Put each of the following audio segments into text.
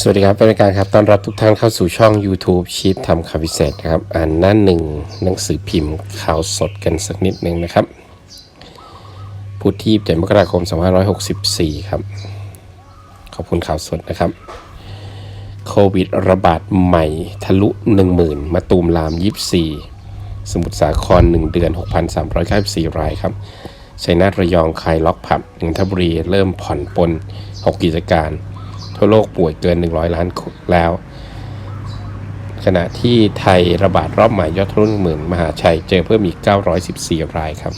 สวัสดีครับเป็นการครับต้อนรับทุกท่านเข้าสู่ช่อง YouTube ชีตทำคำพิเศษนะครับ อ่านหน้าหนึ่งหนังสือพิมพ์ข่าวสดกันสักนิดหนึ่งนะครับพุธที่7มกราคม 2564 ครับ ขอบคุณข่าวสดนะครับ โควิดระบาดใหม่ทะลุ 10,000 มาตูมลาม 24 สมุทรสาคร 1 เดือน 6,394 รายครับชัยนาทระยองคลายล็อกผับนนทบุรีเริ่มผ่อนปลน6กิจการ ทั่วโลกป่วยเกิน 100 ล้านคนแล้ว ขณะที่ไทยระบาดรอบใหม่ยอดทะลุหมื่นมหาชัยเจอเพิ่มอีก 914 รายครับ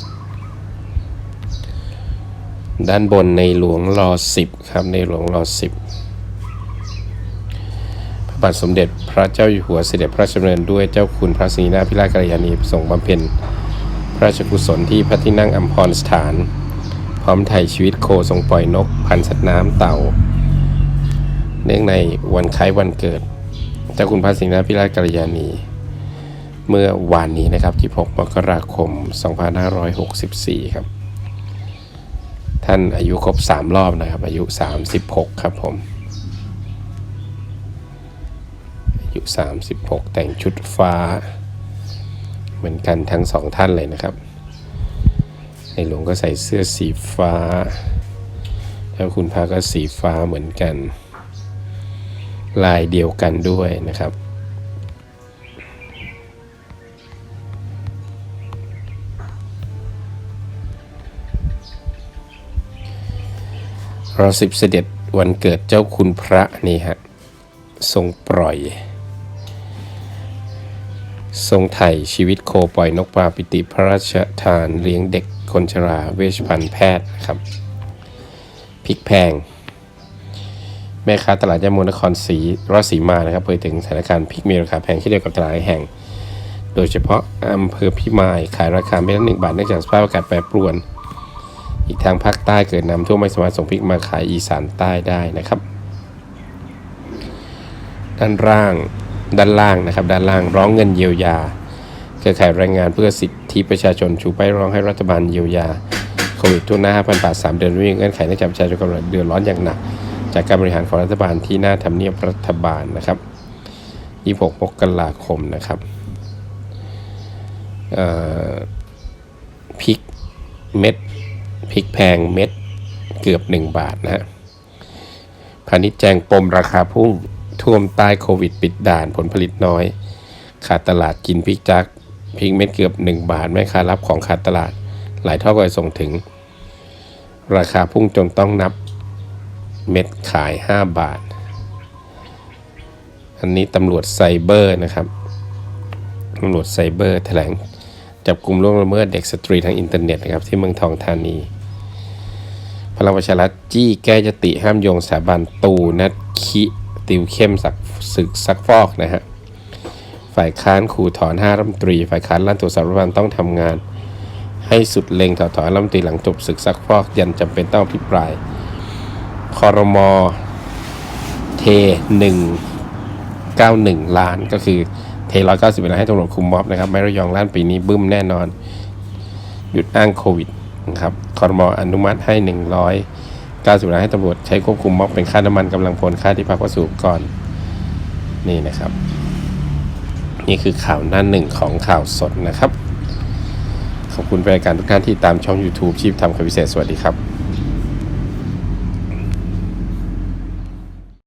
ด้านบนในหลวงรอ 10 ครับ ในหลวงรอ 10 พระบาทสมเด็จพระเจ้าอยู่หัวเสด็จพระราชดำเนินด้วยเจ้าคุณพระศรีนาพิราชกัลยาณีส่งบำเพ็ญพระราชกุศลที่พระที่นั่งอัมพรสถาน พร้อมไถ่ชีวิตโคทรงปล่อยนก พันสัตว์น้ำเต่า เนื่องในวันคล้ายวันเกิดเจ้าคุณพระศรีนาพิราชกัลยาณี เมื่อวานนี้นะครับที่6มกราคม 2564 ครับ ท่านอายุครบ 3 รอบนะครับ อายุ 36 ครับผม อายุ 36 แต่งชุดฟ้า เหมือนกันทั้งสองท่านเลยนะครับ ในหลวงก็ใส่เสื้อสีฟ้าแล้วคุณพระก็สีฟ้าเหมือนกัน ลายเดียวกันด้วยนะครับ รอสิบเสด็จวันเกิดเจ้าคุณพระนี่ฮะทรงปล่อย ทรงไถ่ชีวิตโคปล่อยนกปลาปิติพระราชทานเลี้ยงเด็กคนชราเวชภัณฑ์แพทย์นะครับพริกแพง แม่ค้าตลาดยาโมนครศรีราชสีมานะครับเผยถึงสถานการณ์พริกมีราคาแพงเช่นเดียวกับตลาดหลายแห่ง โดยเฉพาะอำเภอพิมายขายราคาไม่ละหนึ่งบาทเนื่องจากสภาพอากาศแปรปรวน อีกทางภาคใต้เกิดน้ำท่วมไม่สามารถส่งพริกมาขายอีสานใต้ได้นะครับด้านล่างด้านล่างนะครับ ด้านล่างร้องเงินเยียวยาเครือข่ายแรงงานเพื่อสิทธิประชาชนชูป้ายร้องให้รัฐบาลเยียวยาโควิดทั่วหน้า5,000บาท3เดือนไม่มีเงื่อนไขเนื่องจากประชาชนกำลังเดือดร้อนอย่างหนัก จากการบริหารของรัฐบาลที่หน้าทำเนียบรัฐบาลนะครับ 26 มกราคมนะครับพริกเม็ดพริกแพงเม็ดเกือบ 1 บาทนะฮะพาณิชย์แจงปมราคาพุ่งท่วมใต้โควิดปิดด่านผลผลิตน้อย ขาดตลาดกินพริกจักพริกเม็ดเกือบ 1 บาทแม่ค้ารับของขาดตลาด หลายเท่าก็ส่งถึง ราคาพุ่งจนต้องนับ เม็ดขาย 5 บาท อันนี้ตำรวจไซเบอร์นะครับตำรวจไซเบอร์แถลงจับกลุ่มล่วงละเมิดเด็กสตรีทางอินเทอร์เน็ตนะครับที่เมืองทองธานี พลังประชารัฐจี้แก้ยติห้ามโยงสถาบันตูนัดคิติวเข้มสักศึกซักฟอกนะฮะฝ่ายค้านขู่ถอนห้ารัฐมนตรี ฝ่ายค้านลั่นตรวสอบรัฐบาลต้องทำงาน ให้สุดเล็งถอดถอนรัฐมนตรีหลังจบศึกซักฟอกยันจำเป็นต้องอภิปราย คอรมอเทหนึ่งเก้าหนึ่งล้านก็คือเทร้อยเก้าสิบล้านให้ตำรวจคุมม็อบนะครับ ไม่ระยองล้านปีนี้บึ้มแน่นอน หยุดอ้างโควิดนะครับคอรมออนุมัติให้190ล้านให้ตำรวจใช้ควบคุมม็อบเป็นค่าน้ำมันกำลังพลค่าที่พักวัสดุก่อนนี่นะครับ นี่คือข่าวหน้าหนึ่งของข่าวสดนะครับ ขอบคุณรายการทุกท่านที่ตามช่อง YouTube ชีพทำคำพิเศษ สวัสดีครับ